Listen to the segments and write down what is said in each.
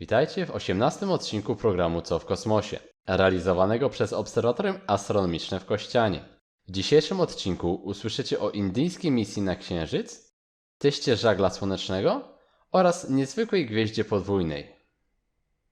Witajcie w 18 odcinku programu Co w kosmosie, realizowanego przez Obserwatorium Astronomiczne w Kościanie. W dzisiejszym odcinku usłyszycie o indyjskiej misji na Księżyc, teście żagla słonecznego oraz niezwykłej gwieździe podwójnej.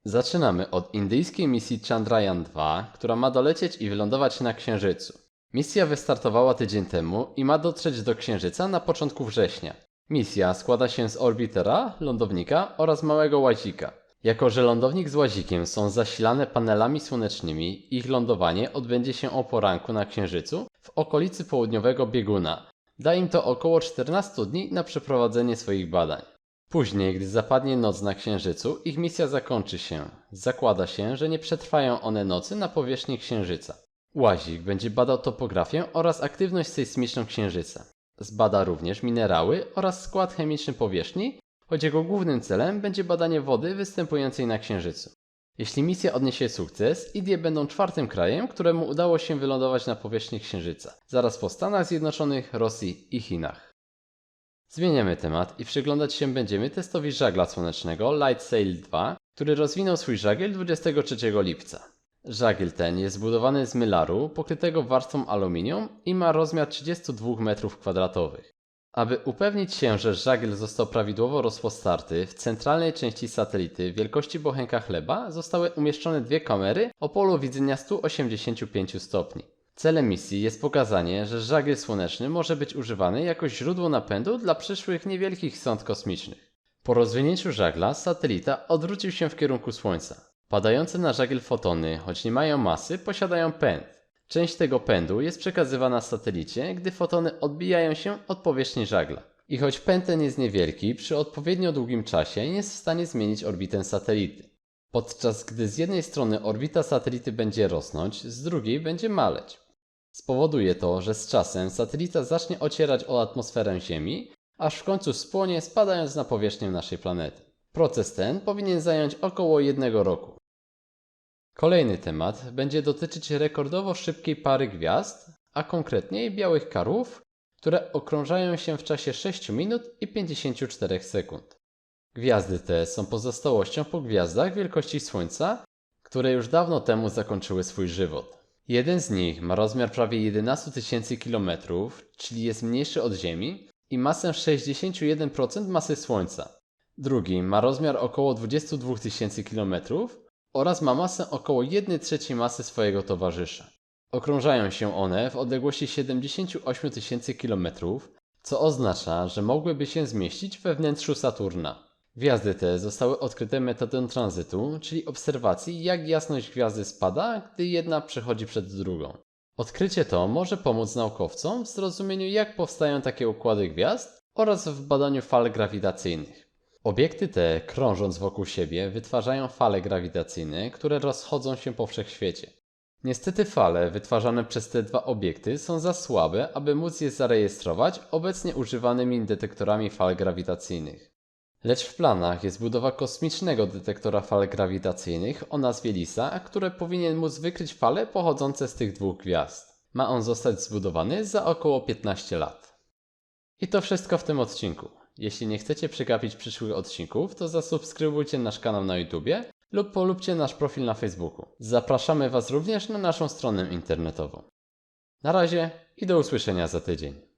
Zaczynamy od indyjskiej misji Chandrayaan-2, która ma dolecieć i wylądować na Księżycu. Misja wystartowała tydzień temu i ma dotrzeć do Księżyca na początku września. Misja składa się z orbitera, lądownika oraz małego łazika. Jako że lądownik z łazikiem są zasilane panelami słonecznymi, ich lądowanie odbędzie się o poranku na Księżycu w okolicy południowego bieguna. Da im to około 14 dni na przeprowadzenie swoich badań. Później, gdy zapadnie noc na Księżycu, ich misja zakończy się. Zakłada się, że nie przetrwają one nocy na powierzchni Księżyca. Łazik będzie badał topografię oraz aktywność sejsmiczną Księżyca. Zbada również minerały oraz skład chemiczny powierzchni, choć jego głównym celem będzie badanie wody występującej na Księżycu. Jeśli misja odniesie sukces, Indie będą czwartym krajem, któremu udało się wylądować na powierzchni Księżyca, zaraz po Stanach Zjednoczonych, Rosji i Chinach. Zmieniamy temat i przyglądać się będziemy testowi żagla słonecznego Light Sail 2, który rozwinął swój żagiel 23 lipca. Żagiel ten jest zbudowany z mylaru pokrytego warstwą aluminium i ma rozmiar 32 m2. Aby upewnić się, że żagiel został prawidłowo rozpostarty, w centralnej części satelity wielkości bochenka chleba zostały umieszczone dwie kamery o polu widzenia 185 stopni. Celem misji jest pokazanie, że żagiel słoneczny może być używany jako źródło napędu dla przyszłych niewielkich sond kosmicznych. Po rozwinięciu żagla satelita odwrócił się w kierunku Słońca. Padające na żagiel fotony, choć nie mają masy, posiadają pęd. Część tego pędu jest przekazywana satelicie, gdy fotony odbijają się od powierzchni żagla. I choć pęd ten jest niewielki, przy odpowiednio długim czasie jest w stanie zmienić orbitę satelity. Podczas gdy z jednej strony orbita satelity będzie rosnąć, z drugiej będzie maleć. Spowoduje to, że z czasem satelita zacznie ocierać o atmosferę Ziemi, aż w końcu spłonie, spadając na powierzchnię naszej planety. Proces ten powinien zająć około jednego roku. Kolejny temat będzie dotyczyć rekordowo szybkiej pary gwiazd, a konkretniej białych karłów, które okrążają się w czasie 6 minut i 54 sekund. Gwiazdy te są pozostałością po gwiazdach wielkości Słońca, które już dawno temu zakończyły swój żywot. Jeden z nich ma rozmiar prawie 11 tysięcy kilometrów, czyli jest mniejszy od Ziemi i masę 61% masy Słońca. Drugi ma rozmiar około 22 tysięcy kilometrów oraz ma masę około 1 trzeciej masy swojego towarzysza. Okrążają się one w odległości 78 tysięcy kilometrów, co oznacza, że mogłyby się zmieścić we wnętrzu Saturna. Gwiazdy te zostały odkryte metodą tranzytu, czyli obserwacji jak jasność gwiazdy spada, gdy jedna przechodzi przed drugą. Odkrycie to może pomóc naukowcom w zrozumieniu jak powstają takie układy gwiazd oraz w badaniu fal grawitacyjnych. Obiekty te, krążąc wokół siebie, wytwarzają fale grawitacyjne, które rozchodzą się po wszechświecie. Niestety fale wytwarzane przez te dwa obiekty są za słabe, aby móc je zarejestrować obecnie używanymi detektorami fal grawitacyjnych. Lecz w planach jest budowa kosmicznego detektora fal grawitacyjnych o nazwie LISA, który powinien móc wykryć fale pochodzące z tych dwóch gwiazd. Ma on zostać zbudowany za około 15 lat. I to wszystko w tym odcinku. Jeśli nie chcecie przegapić przyszłych odcinków, to zasubskrybujcie nasz kanał na YouTubie lub polubcie nasz profil na Facebooku. Zapraszamy Was również na naszą stronę internetową. Na razie i do usłyszenia za tydzień.